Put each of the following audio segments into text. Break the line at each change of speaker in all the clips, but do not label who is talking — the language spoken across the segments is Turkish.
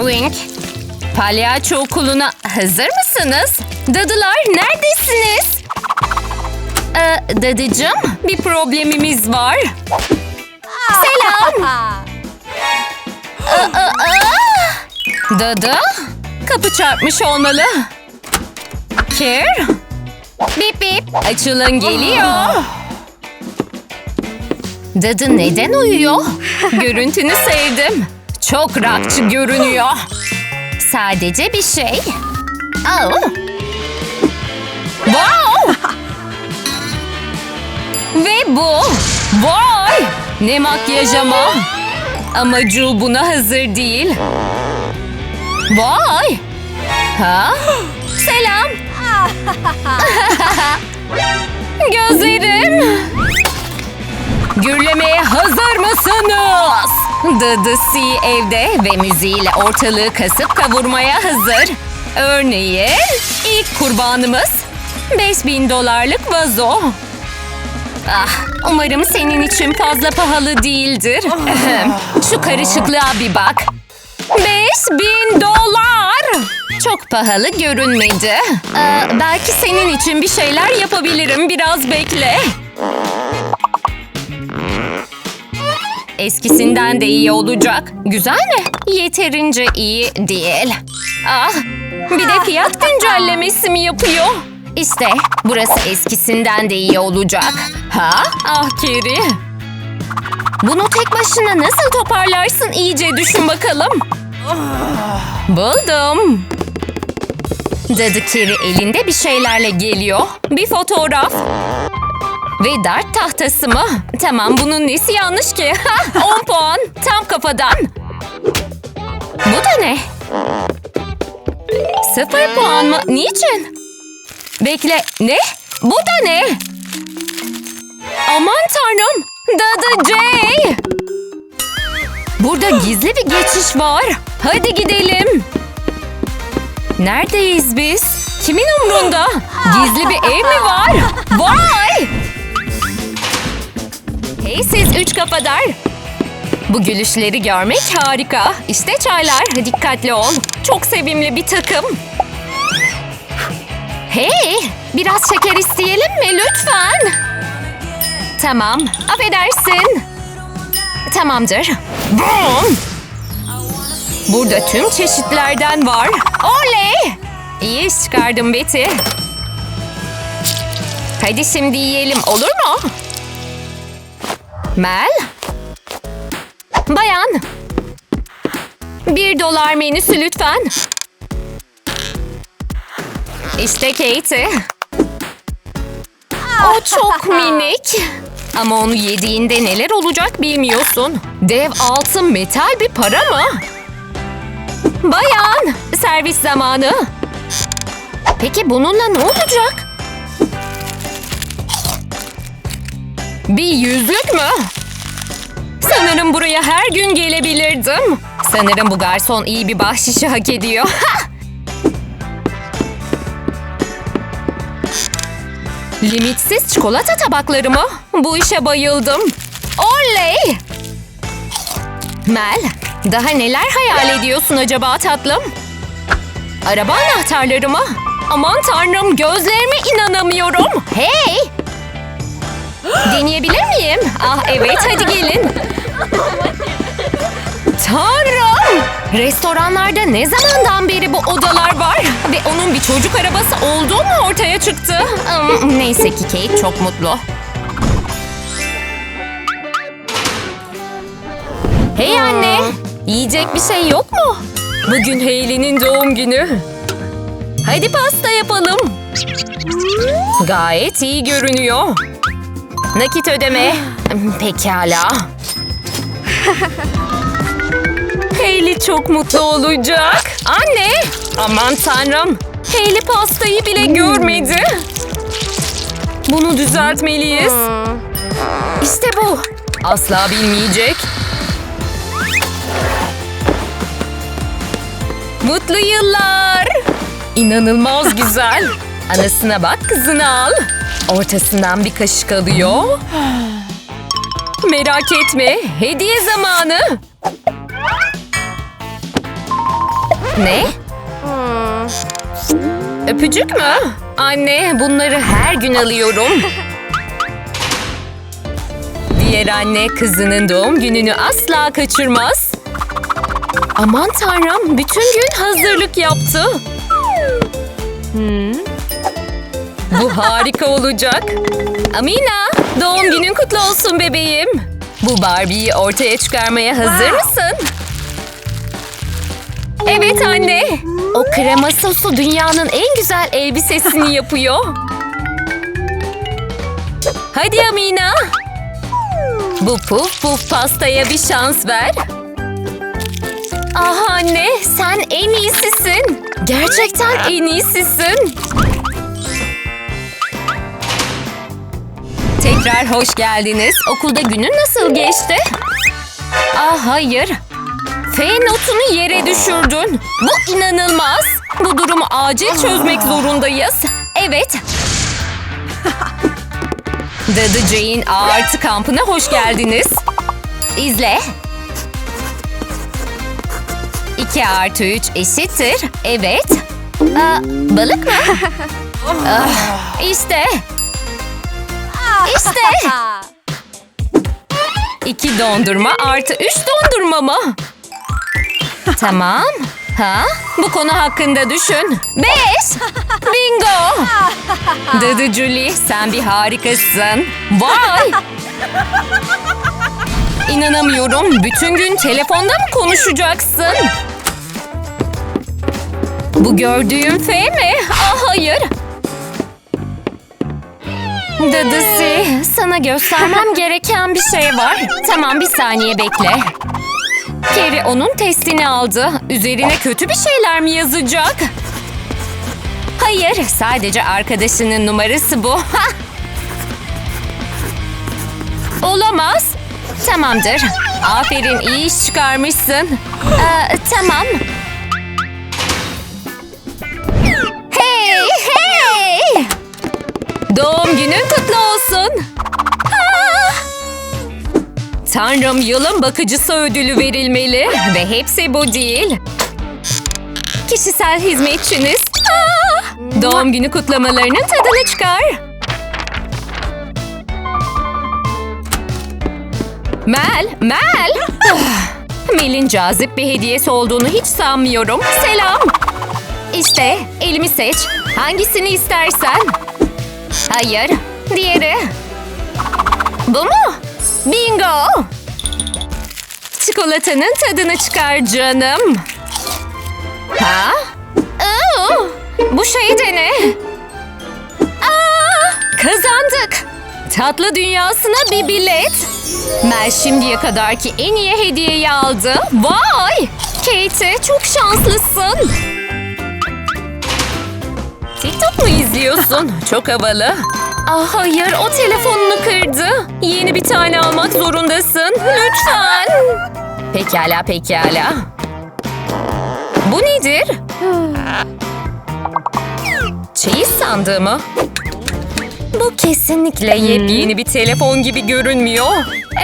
Wink. Palyaço okuluna hazır mısınız? Dadılar neredesiniz? Ee, dadıcığım bir problemimiz var. Selam. Aa, aa, aa. Dadı? Kapı çarpmış olmalı. Kir? Bip bip. Açılın geliyor. Dadı neden uyuyor? Görüntünü sevdim. Çok rakçı görünüyor. Sadece bir şey. Oh. Wow! Ve bu. Vay! Ne makyaj ama. Ama Jul buna hazır değil. Vay! Ha? Selam. Gözlerim. Gürlemeye hazır mısınız? Dıdı C evde ve müziğiyle ortalığı kasıp kavurmaya hazır. Örneğin ilk kurbanımız 5000 dolarlık vazo. Ah, umarım senin için fazla pahalı değildir. Şu karışıklığa bir bak. 5000 dolar! Çok pahalı görünmedi. Ee, belki senin için bir şeyler yapabilirim. Biraz bekle. Eskisinden de iyi olacak. Güzel mi? Yeterince iyi değil. Ah, bir de fiyat güncellemesi mi yapıyor? İşte burası eskisinden de iyi olacak. Ha? Ah Keri. Bunu tek başına nasıl toparlarsın iyice düşün bakalım. Buldum. Dadı Keri elinde bir şeylerle geliyor. Bir fotoğraf. Ve dart tahtası mı? Tamam bunun nesi yanlış ki? 10 puan. Tam kafadan. Bu da ne? Sıfır puan mı? Niçin? Bekle. Ne? Bu da ne? Aman tanrım. Dadı J. Burada gizli bir geçiş var. Hadi gidelim. Neredeyiz biz? Kimin umrunda? Gizli bir ev mi var? Vay! Kafadar. Bu gülüşleri görmek harika. İşte çaylar. Dikkatli ol. Çok sevimli bir takım. Hey! Biraz şeker isteyelim mi lütfen? Tamam. Affedersin. Tamamdır. Boom! Burada tüm çeşitlerden var. Oley! İyi iş çıkardın Betty. Hadi şimdi yiyelim olur mu? Mel? Bayan. Bir dolar menüsü lütfen. İşte Katie. O çok minik. Ama onu yediğinde neler olacak bilmiyorsun. Dev altın metal bir para mı? Bayan, servis zamanı. Peki bununla ne olacak? Bir yüzlük mü? Sanırım buraya her gün gelebilirdim. Sanırım bu garson iyi bir bahşişi hak ediyor. Limitsiz çikolata tabakları mı? Bu işe bayıldım. Oley! Mel, daha neler hayal ediyorsun acaba tatlım? Araba anahtarları mı? Aman tanrım gözlerime inanamıyorum. Hey! Deneyebilir miyim? Ah evet hadi gelin. Tanrım! Restoranlarda ne zamandan beri bu odalar var? Ve onun bir çocuk arabası olduğu mu ortaya çıktı? Hmm, neyse ki Kate çok mutlu. Hey anne! Yiyecek bir şey yok mu? Bugün Hayley'nin doğum günü. Hadi pasta yapalım. Gayet iyi görünüyor. Nakit ödeme. Pekala. Hayley çok mutlu olacak. Anne! Aman tanrım. Hayley pastayı bile görmedi. Bunu düzeltmeliyiz. İşte bu. Asla bilmeyecek. Mutlu yıllar. İnanılmaz güzel. Anasına bak kızını al. Ortasından bir kaşık alıyor. Merak etme. Hediye zamanı. Ne? Öpücük mü? Anne bunları her gün alıyorum. Diğer anne kızının doğum gününü asla kaçırmaz. Aman tanrım bütün gün hazırlık yaptı. Bu harika olacak. Amina doğum günün kutlu olsun bebeğim. Bu Barbie'yi ortaya çıkarmaya hazır mısın? Evet anne. O krema sosu dünyanın en güzel elbisesini yapıyor. Hadi Amina. Bu puf puf pastaya bir şans ver. Ah anne sen en iyisisin. Gerçekten en iyisisin. Tekrar hoş geldiniz. Okulda günün nasıl geçti? Ah hayır. F notunu yere düşürdün. Bu inanılmaz. Bu durumu acil çözmek zorundayız. Evet. Dadı Jane artı kampına hoş geldiniz. İzle. 2 artı 3 eşittir. Evet. Aa, balık mı? Ah, işte. İşte. İki dondurma artı üç dondurma mı? Tamam. Ha? Bu konu hakkında düşün. Beş. Bingo. Dadı Julie sen bir harikasın. Vay. İnanamıyorum. Bütün gün telefonda mı konuşacaksın? Bu gördüğüm F mi? Ah hayır. Dadısı, sana göstermem gereken bir şey var. Tamam bir saniye bekle. Geri onun testini aldı. Üzerine kötü bir şeyler mi yazacak? Hayır, sadece arkadaşının numarası bu. Olamaz. Tamamdır. Aferin, iyi iş çıkarmışsın. Ee, tamam. Tanrım yılın bakıcısı ödülü verilmeli ve hepsi bu değil. Kişisel hizmetçiniz. Ah! Doğum günü kutlamalarının tadını çıkar. Mel, Mel. Ah! Mel'in cazip bir hediyesi olduğunu hiç sanmıyorum. Selam. İşte elimi seç. Hangisini istersen. Hayır. Diğeri. Bu mu? Bingo! Çikolatanın tadını çıkar canım. Ha? Oo, bu şey de ne? Aa, kazandık. Tatlı dünyasına bir bilet. Mel şimdiye kadarki en iyi hediyeyi aldı. Vay! Kate çok şanslısın. TikTok mu izliyorsun? Çok havalı. Ah hayır, o telefonunu kırdı. Yeni bir tane almak zorundasın. Lütfen. Pekala, pekala. Bu nedir? Çeyiz sandığı mı? Bu kesinlikle yepyeni bir telefon gibi görünmüyor.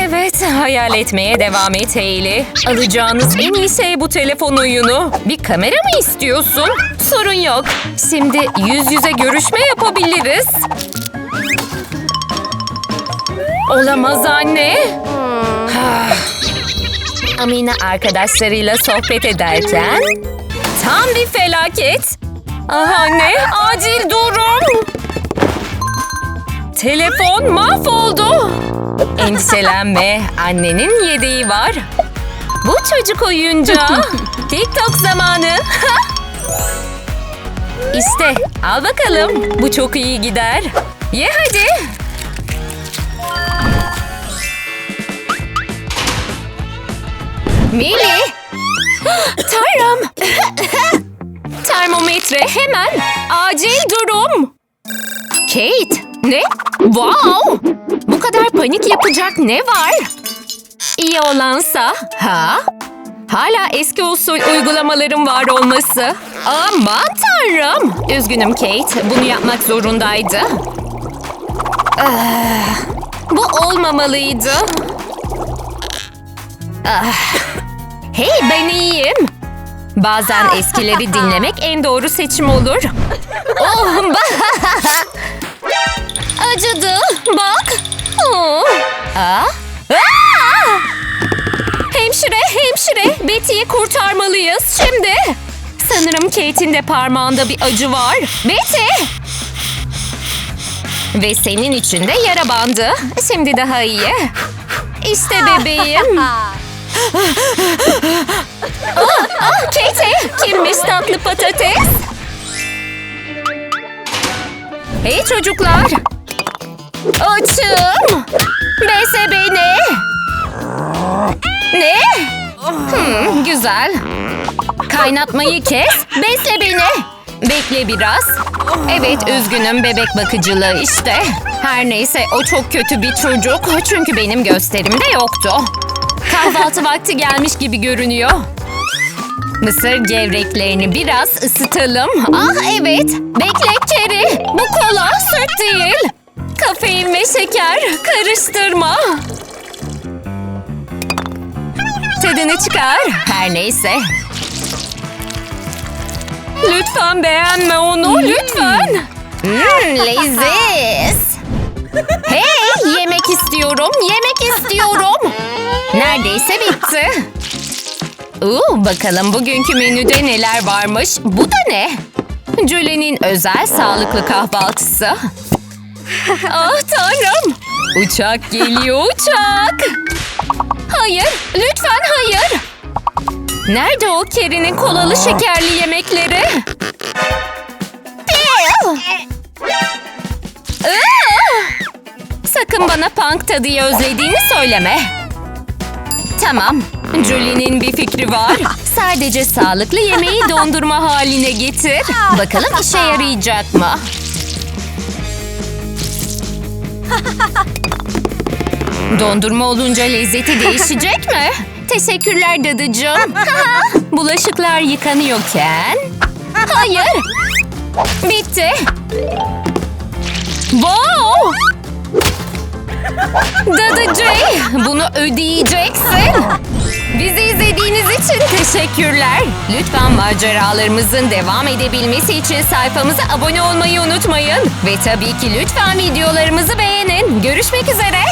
Evet, hayal etmeye devam et Hayley. Alacağınız en iyi şey bu telefon oyunu. Bir kamera mı istiyorsun? Sorun yok. Şimdi yüz yüze görüşme yapabiliriz. Olamaz anne. Amina arkadaşlarıyla sohbet ederken tam bir felaket. Ah anne, acil durum. Telefon mahvoldu. Endişelenme, annenin yedeği var. Bu çocuk oyuncağı. TikTok zamanı. işte, al bakalım. Bu çok iyi gider. Ye hadi. Mili. Tanrım. Termometre hemen. Acil durum. Kate, ne? Wow! Bu kadar panik yapacak ne var? İyi olansa, ha? Hala eski usul uygulamaların var olması. Aman tanrım! Üzgünüm Kate, bunu yapmak zorundaydı. Ah, bu olmamalıydı. Ah. Hey ben iyiyim. Bazen eskileri dinlemek en doğru seçim olur. Oh, Acıdı. Bak. Oh. Aa. Aa! Hemşire, hemşire. Betty'yi kurtarmalıyız şimdi. Sanırım Kate'in de parmağında bir acı var. Betty! Ve senin için de yara bandı. Şimdi daha iyi. İşte bebeğim. Ah, Katie! Kimmiş tatlı patates? Hey çocuklar! Açım! Bese beni! Ne? Hmm, güzel. Kaynatmayı kes, besle beni. Bekle biraz. Evet, üzgünüm bebek bakıcılığı işte. Her neyse o çok kötü bir çocuk. Çünkü benim gösterimde yoktu. Kahvaltı vakti gelmiş gibi görünüyor. Mısır gevreklerini biraz ısıtalım. Ah evet. Bekle Keri. Bu kola süt değil. Kafein ve şeker. Karıştırma. Tadını çıkar. Her neyse. Lütfen beğenme onu. Lütfen. Mmm leziz. Hey yemek istiyorum. Yemek istiyorum. Neredeyse bitti. Oo, bakalım bugünkü menüde neler varmış. Bu da ne? Jule'nin özel sağlıklı kahvaltısı. ah tanrım. Uçak geliyor uçak. Hayır, lütfen hayır. Nerede o Keri'nin kolalı şekerli yemekleri? Sakın bana punk tadıyı özlediğini söyleme. Tamam. Julie'nin bir fikri var. Sadece sağlıklı yemeği dondurma haline getir. Bakalım işe yarayacak mı? Dondurma olunca lezzeti değişecek mi? Teşekkürler dadıcığım. Bulaşıklar yıkanıyorken... Hayır. Bitti. Wow! Dadı Jay, bunu ödeyeceksin. Bizi izlediğiniz için teşekkürler. Lütfen maceralarımızın devam edebilmesi için sayfamıza abone olmayı unutmayın. Ve tabii ki lütfen videolarımızı beğenin. Görüşmek üzere.